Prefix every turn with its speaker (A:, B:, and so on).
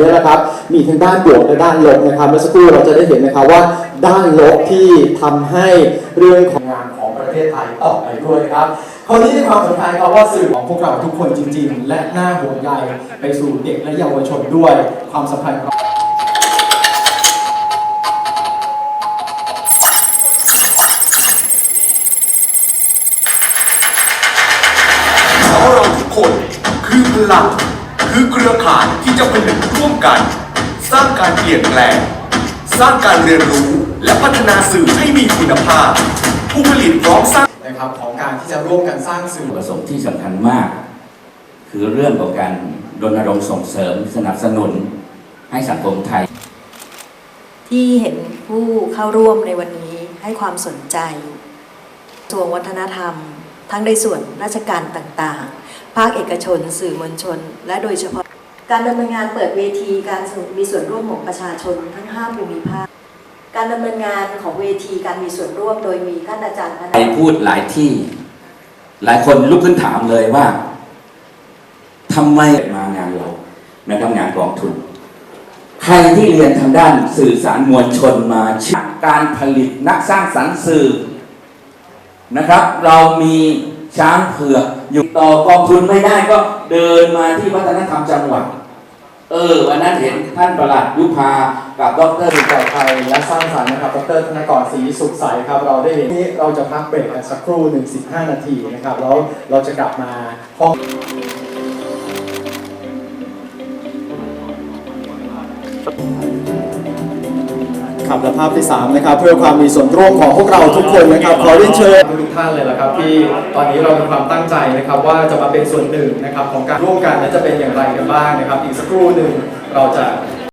A: นี่นะครับ มีทั้งด้านบวกและด้านลบนะครับเมื่อสักครู่เราจะได้เห็นนะครับว่าด้านลบที่ทำให้เรื่องของงานของประเทศไทยต่อไปด้วยครับคนนี้มีความสำคัญครับว่าสื่อของพวกเราทุกคนจริง ๆ และน่าห่วงใยไปสู่เด็กและเยาวชนด้วยความสัมพันธ์ของ
B: เพราะเราทุกคนคือพลัง คือเครือข่ายที่จะผนึกร่วมกัน สร้างการเปลี่ยนแปลง สร้างการเรียนรู้และพัฒนาสื่อให้มีคุณภาพ ผู้ผลิตพร้อมสร้าง
A: นะครับของการที่จะร่วมกันสร้างสื่อ
C: จุดประสงค์ที่สำคัญมาก คือเรื่องของการรณรงค์ส่งเสริมสนับสนุนให้สังคมไทย
D: ที่เห็นผู้เข้าร่วมในวันนี้ให้ความสนใจกระทรวงวัฒนธรรม ทั้งในส่วนราชการต่างๆ ภาคเอกชน สื่อมวลชน และโดยเฉพาะ การดำเนินงานเปิดเวทีการมีส่วนร่วมของประชาชนทั้ง 5 ภูมิภาค การดำเนินงานของเวทีการมีส่วนร่วมโดยมีท่านอาจารย์
C: ไปพูดหลายที่ หลายคนลุกขึ้นถามเลยว่าทำไมมางานเรานะครับงานกองทุนใครที่เรียนทางด้านสื่อสารมวลชนมาเชื่อการผลิตนักสร้างสรรค์สื่อ นะครับ เรามีช้างเผือกอยู่ต่อกองทุนไม่ได้ก็เดินมาที่วัฒนธรรมจังหวัด เออวันนั้นเห็นท่านประหลัดยุพากับดร
A: สื่อปลอดภัยและสร้างสรรค์นะครับ ดรธนกรศรีสุขใสครับ เราได้เห็นนี่เราจะพักเบรกกันสักครู่หนึ่งสิบห้านาทีนะครับ แล้วเราจะกลับมาห้อง ครับและภาพที่ 3 นะครับ เพื่อความมีส่วนร่วมของพวกเราทุกคนนะครับ ขอเรียนเชิญทุกท่านเลยละครับ ที่ตอนนี้เรามีความตั้งใจนะครับ ว่าจะมาเป็นส่วนหนึ่งนะครับของการร่วมกันและจะเป็นอย่างไรกันบ้างนะครับ อีกสักครู่หนึ่งเราจะ